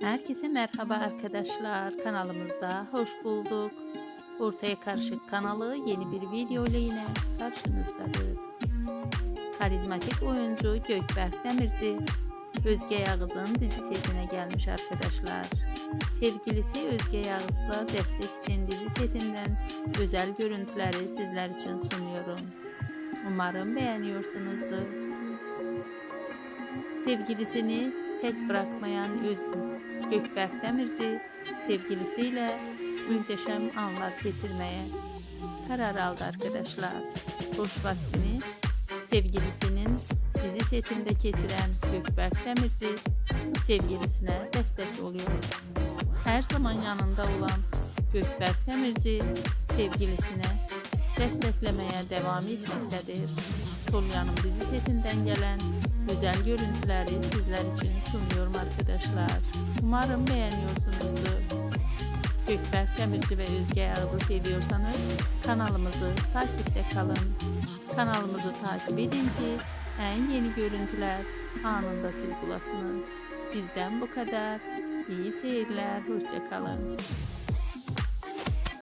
Herkese merhaba arkadaşlar. Kanalımızda hoş bulduk. Ortaya Karışık kanalı yeni bir video ile yine karşınızdadır. Karizmatik oyuncu Gökberk Demirci Özge Yağız'ın dizi setine gelmiş arkadaşlar. Sevgilisi Özge Yağız'la destek için dizi setinden özel görüntüleri sizler için sunuyorum. Umarım beğeniyorsunuzdur. Sevgilisini tek bırakmayan Özgür Gökberk Demirci sevgilisiyle muhteşem anlar geçirmeye karar aldı arkadaşlar. Boş vaktini sevgilisinin dizi setinde geçiren Gökberk Demirci sevgilisine destek oluyor. Her zaman yanında olan Gökberk Demirci sevgilisine desteklemeye devam etmektedir. Solyan'ın dizi setinden gelen güzel görüntüleri sizler için sunuyorum arkadaşlar. Umarım beğeniyorsunuzdur. Gökberk Demirci ve Özge Yağız'ı seviyorsanız kanalımızı takipte kalın. Kanalımızı takip edin ki en yeni görüntüler anında siz bulasınız. Bizden bu kadar. İyi seyirler. Hoşçakalın.